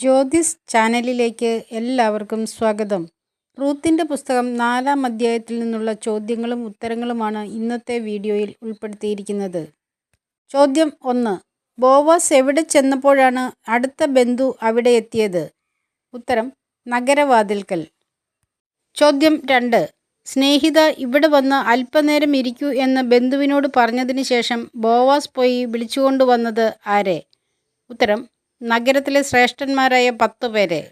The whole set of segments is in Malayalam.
ജ്യോതിസ് ചാനലിലേക്ക് എല്ലാവർക്കും സ്വാഗതം. റൂത്തിന്റെ പുസ്തകം നാലാം അധ്യായത്തിൽ നിന്നുള്ള ചോദ്യങ്ങളും ഉത്തരങ്ങളുമാണ് ഇന്നത്തെ വീഡിയോയിൽ ഉൾപ്പെടുത്തിയിരിക്കുന്നത്. ചോദ്യം ഒന്ന് ബോവാസ് എവിടെ ചെന്നപ്പോഴാണ് അടുത്ത ബന്ധു അവിടെ എത്തിയത്? ഉത്തരം നഗരവാതിൽക്കൽ. ചോദ്യം രണ്ട് സ്നേഹിത ഇവിടെ വന്ന് അല്പനേരം ഇരിക്കൂ എന്ന് ബന്ധുവിനോട് പറഞ്ഞതിന് ശേഷം ബോവാസ് പോയി വിളിച്ചുകൊണ്ടുവന്നത് ആരെ? ഉത്തരം നഗരത്തിലെ ശ്രേഷ്ഠന്മാരായ പത്ത് പേരെ.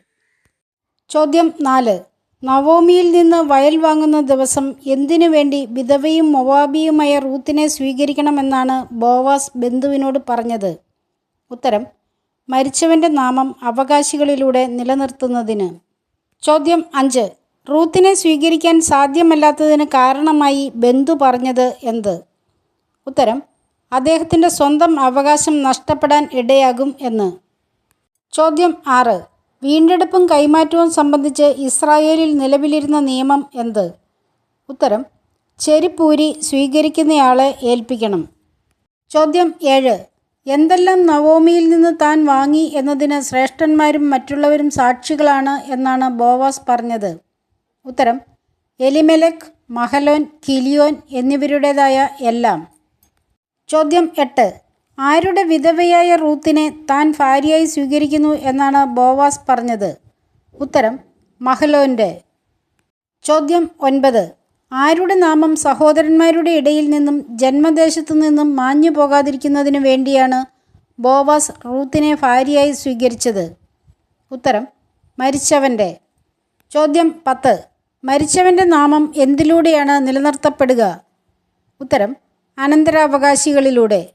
ചോദ്യം നാല്. നവോമിയിൽ നിന്ന് വയൽ വാങ്ങുന്ന ദിവസം എന്തിനു വേണ്ടി വിധവയും മൊവാബിയുമായ റൂത്തിനെ സ്വീകരിക്കണമെന്നാണ് ബോവാസ് ബന്ധുവിനോട് പറഞ്ഞത്. ഉത്തരം മരിച്ചവന്റെ നാമം അവകാശികളിലൂടെ നിലനിർത്തുന്നതിന്. ചോദ്യം അഞ്ച്. റൂത്തിനെ സ്വീകരിക്കാൻ സാധ്യമല്ലാത്തതിന് കാരണമായി ബന്ധു പറഞ്ഞത് എന്ത്? ഉത്തരം അദ്ദേഹത്തിന്റെ സ്വന്തം അവകാശം നഷ്ടപ്പെടാൻ ഇടയാകും എന്ന്. ചോദ്യം ആറ്. വീണ്ടെടുപ്പും കൈമാറ്റവും സംബന്ധിച്ച് ഇസ്രായേലിൽ നിലവിലിരുന്ന നിയമം എന്ത്? ഉത്തരം ചെരിപ്പൂരി സ്വീകരിക്കുന്നയാളെ ഏൽപ്പിക്കണം. ചോദ്യം ഏഴ്. എന്തെല്ലാം നവോമിയിൽ നിന്ന് താൻ വാങ്ങി എന്നതിന് ശ്രേഷ്ഠന്മാരും മറ്റുള്ളവരും സാക്ഷികളാണ് എന്നാണ് ബോവാസ് പറഞ്ഞത്. ഉത്തരം എലിമെലക് മഹലോൻ കിലിയോൻ എന്നിവരുടേതായ എല്ലാം. ചോദ്യം എട്ട്. ആരുടെ വിധവയായ റൂത്തിനെ താൻ ഭാര്യയായി സ്വീകരിക്കുന്നു എന്നാണ് ബോവാസ് പറഞ്ഞത്? ഉത്തരം മഹലോന്റെ ചോദ്യം ഒൻപത്. ആരുടെ നാമം സഹോദരന്മാരുടെ ഇടയിൽ നിന്നും ജന്മദേശത്തു നിന്നും മാഞ്ഞു പോകാതിരിക്കുന്നതിനു വേണ്ടിയാണ് ബോവാസ് റൂത്തിനെ ഭാര്യയായി സ്വീകരിച്ചത്? ഉത്തരം മരിച്ചവന്റെ ചോദ്യം പത്ത്. മരിച്ചവന്റെ നാമം എന്തിലൂടെയാണ് നിലനിർത്തപ്പെടുക? ഉത്തരം അനന്തരാവകാശികളിലൂടെ.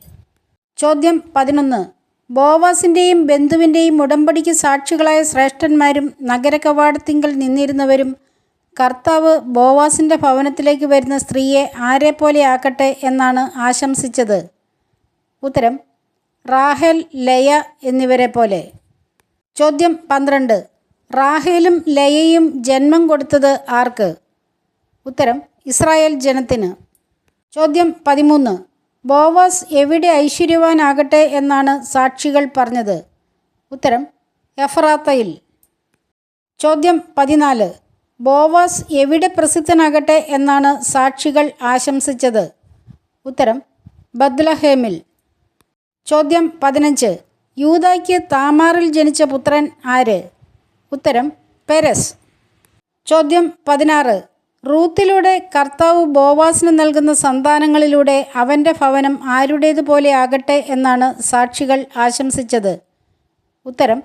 ചോദ്യം പതിനൊന്ന്. ബോവാസിന്റെയും ബന്ധുവിന്റെയും ഉടമ്പടിക്ക് സാക്ഷികളായ ശ്രേഷ്ഠന്മാരും നഗരകവാടത്തിങ്കിൽ നിന്നിരുന്നവരും കർത്താവ് ബോവാസിന്റെ ഭവനത്തിലേക്ക് വരുന്ന സ്ത്രീയെ ആരെപ്പോലെ ആക്കട്ടെ എന്നാണ് ആശംസിച്ചത്. ഉത്തരം റാഹേൽ ലയ എന്നിവരെ പോലെ. ചോദ്യം പന്ത്രണ്ട്. റാഹേലും ലയയും ജന്മം കൊടുത്തത് ആർക്ക്? ഉത്തരം ഇസ്രായേൽ ജനത്തിന്. ചോദ്യം പതിമൂന്ന്. ബോവാസ് എവിടെ ഐശ്വര്യവാനാകട്ടെ എന്നാണ് സാക്ഷികൾ പറഞ്ഞത്. ഉത്തരം എഫറാത്തയിൽ ചോദ്യം പതിനാല്. ബോവാസ് എവിടെ പ്രസിദ്ധനാകട്ടെ എന്നാണ് സാക്ഷികൾ ആശംസിച്ചത്. ഉത്തരം ബദ്ലഹേമിൽ ചോദ്യം പതിനഞ്ച്. യൂതായ്ക്ക് താമാറിൽ ജനിച്ച പുത്രൻ ആര്? ഉത്തരം പെരസ്. ചോദ്യം പതിനാറ്. റൂത്തിലൂടെ കർത്താവ് ബോവാസിന് നൽകുന്ന സന്താനങ്ങളിലൂടെ അവന്റെ ഭവനം ആരുടേതുപോലെ ആകട്ടെ എന്നാണ് സാക്ഷികൾ ആശംസിച്ചത്. ഉത്തരം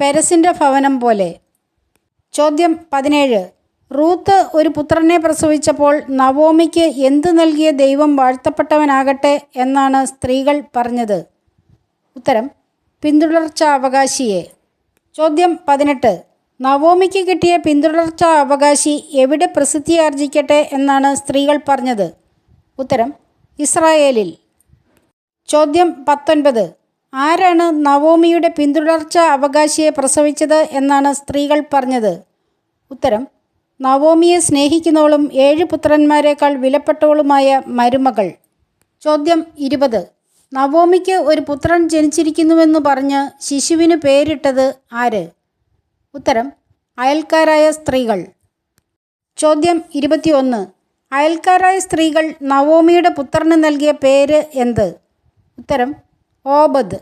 പെരസിന്റെ ഭവനം പോലെ. ചോദ്യം പതിനേഴ്. റൂത്ത് ഒരു പുത്രനെ പ്രസവിച്ചപ്പോൾ നവോമിക്ക് എന്തു നൽകിയ ദൈവം വാഴ്ത്തപ്പെട്ടവനാകട്ടെ എന്നാണ് സ്ത്രീകൾ പറഞ്ഞത്. ഉത്തരം പിന്തുടർച്ച അവകാശിയെ ചോദ്യം പതിനെട്ട്. നവോമിക്ക് കിട്ടിയ പിന്തുടർച്ച അവകാശി എവിടെ പ്രസിദ്ധിയാർജിക്കട്ടെ എന്നാണ് സ്ത്രീകൾ പറഞ്ഞത്. ഉത്തരം ഇസ്രായേലിൽ. ചോദ്യം പത്തൊൻപത്. ആരാണ് നവോമിയുടെ പിന്തുടർച്ച അവകാശിയെ പ്രസവിച്ചത് എന്നാണ് സ്ത്രീകൾ പറഞ്ഞത്. ഉത്തരം നവോമിയെ സ്നേഹിക്കുന്നവളും ഏഴ് പുത്രന്മാരെക്കാൾ വിലപ്പെട്ടവളുമായ മരുമകൾ. ചോദ്യം ഇരുപത്. നവോമിക്ക് ഒരു പുത്രൻ ജനിച്ചിരിക്കുന്നുവെന്ന് പറഞ്ഞ് ശിശുവിന് പേരിട്ടത് ആര്? ഉത്തരം അയൽക്കാരായ സ്ത്രീകൾ. ചോദ്യം ഇരുപത്തിയൊന്ന് അയൽക്കാരായ സ്ത്രീകൾ നവോമിയുടെ പുത്രന് നൽകിയ പേര് എന്ത്? ഉത്തരം ഓബദ്.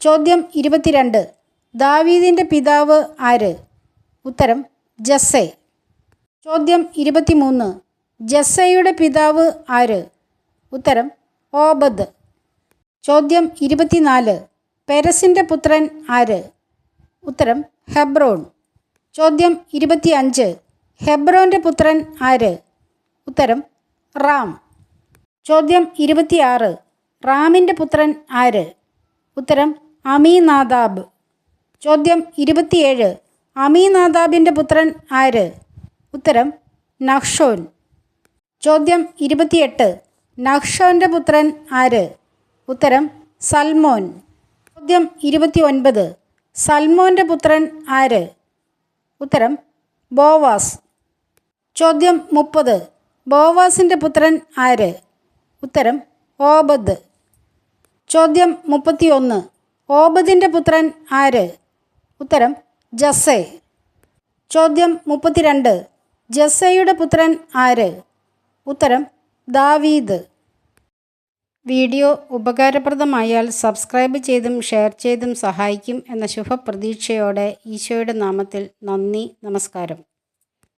ചോദ്യം ഇരുപത്തിരണ്ട് ദാവീദിന്റെ പിതാവ് ആര്? ഉത്തരം ജസ്സെ. ചോദ്യം ഇരുപത്തിമൂന്ന് ജസ്സയുടെ പിതാവ് ആര്? ഉത്തരം ഓബദ്. ചോദ്യം ഇരുപത്തിനാല് പെരസിന്റെ പുത്രൻ ആര്? ഉത്തരം ഹെബ്രോൺ ചോദ്യം ഇരുപത്തിയഞ്ച്. ഹെബ്രോന്റെ പുത്രൻ ആര്? ഉത്തരം റാം. ചോദ്യം ഇരുപത്തിയാറ്. റാമിന്റെ പുത്രൻ ആര്? ഉത്തരം അമീനാദാബ്. ചോദ്യം ഇരുപത്തിയേഴ്. അമീനാദാബിന്റെ പുത്രൻ ആര്? ഉത്തരം നഹ്ഷോൻ. ചോദ്യം ഇരുപത്തിയെട്ട്. നഹ്ഷോന്റെ പുത്രൻ ആര്? ഉത്തരം സൽമോൻ. ചോദ്യം ഇരുപത്തി ഒൻപത് സൽമോന്റെ പുത്രൻ ആര്? ഉത്തരം ബോവാസ്. ചോദ്യം മുപ്പത് ബോവാസിന്റെ പുത്രൻ ആര്? ഉത്തരം ഓബദ്. ചോദ്യം മുപ്പത്തിയൊന്ന് ഓബദിന്റെ പുത്രൻ ആര്? ഉത്തരം ജസ്സെ. ചോദ്യം മുപ്പത്തിരണ്ട് ജസ്സയുടെ പുത്രൻ ആര്? ഉത്തരം ദാവീദ്. വീഡിയോ ഉപകാരപ്രദമായാൽ സബ്സ്ക്രൈബ് ചെയ്തും ഷെയർ ചെയ്തും സഹായിക്കും എന്ന ശുഭപ്രതീക്ഷയോടെ ഈശോയുടെ നാമത്തിൽ നന്ദി നമസ്കാരം.